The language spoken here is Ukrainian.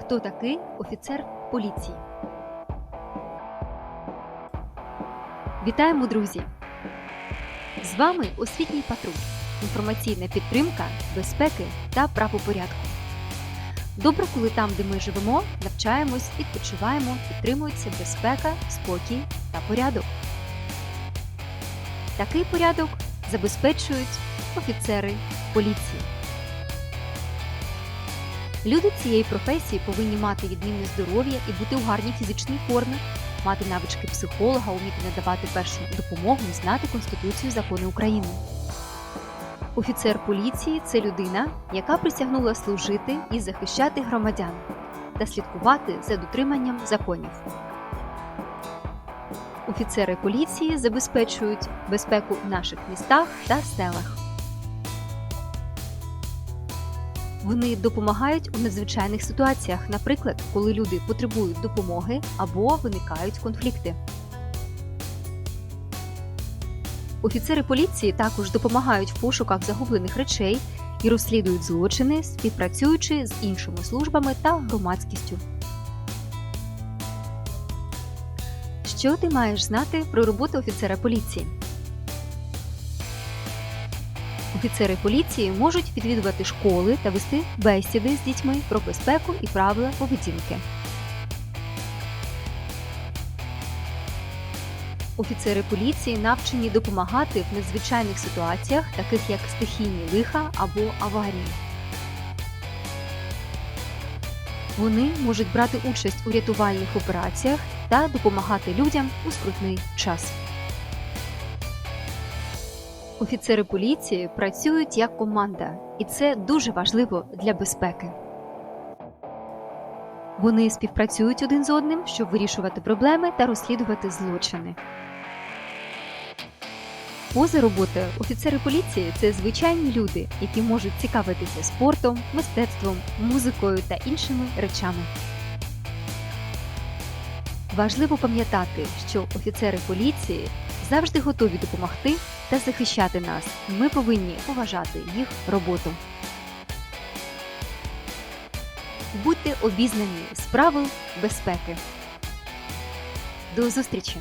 Хто такий офіцер поліції? Вітаємо, друзі! З вами освітній патруль, інформаційна підтримка безпеки та правопорядку. Добре, коли там, де ми живемо, навчаємось, відпочиваємо, підтримується безпека, спокій та порядок. Такий порядок забезпечують офіцери поліції. Люди цієї професії повинні мати відмінне здоров'я і бути у гарній фізичній формі, мати навички психолога, вміти надавати першу допомогу і знати Конституцію закони України. Офіцер поліції це людина, яка присягнула служити і захищати громадян та слідкувати за дотриманням законів. Офіцери поліції забезпечують безпеку в наших містах та селах. Вони допомагають у надзвичайних ситуаціях, наприклад, коли люди потребують допомоги або виникають конфлікти. Офіцери поліції також допомагають в пошуках загублених речей і розслідують злочини, співпрацюючи з іншими службами та громадськістю. Що ти маєш знати про роботу офіцера поліції? Офіцери поліції можуть відвідувати школи та вести бесіди з дітьми про безпеку і правила поведінки. Офіцери поліції навчені допомагати в надзвичайних ситуаціях, таких як стихійні лиха або аварії. Вони можуть брати участь у рятувальних операціях та допомагати людям у скрутний час. Офіцери поліції працюють як команда, і це дуже важливо для безпеки. Вони співпрацюють один з одним, щоб вирішувати проблеми та розслідувати злочини. Поза роботою офіцери поліції це звичайні люди, які можуть цікавитися спортом, мистецтвом, музикою та іншими речами. Важливо пам'ятати, що офіцери поліції завжди готові допомогти та захищати нас. Ми повинні поважати їх роботу. Будьте обізнані з правил безпеки. До зустрічі!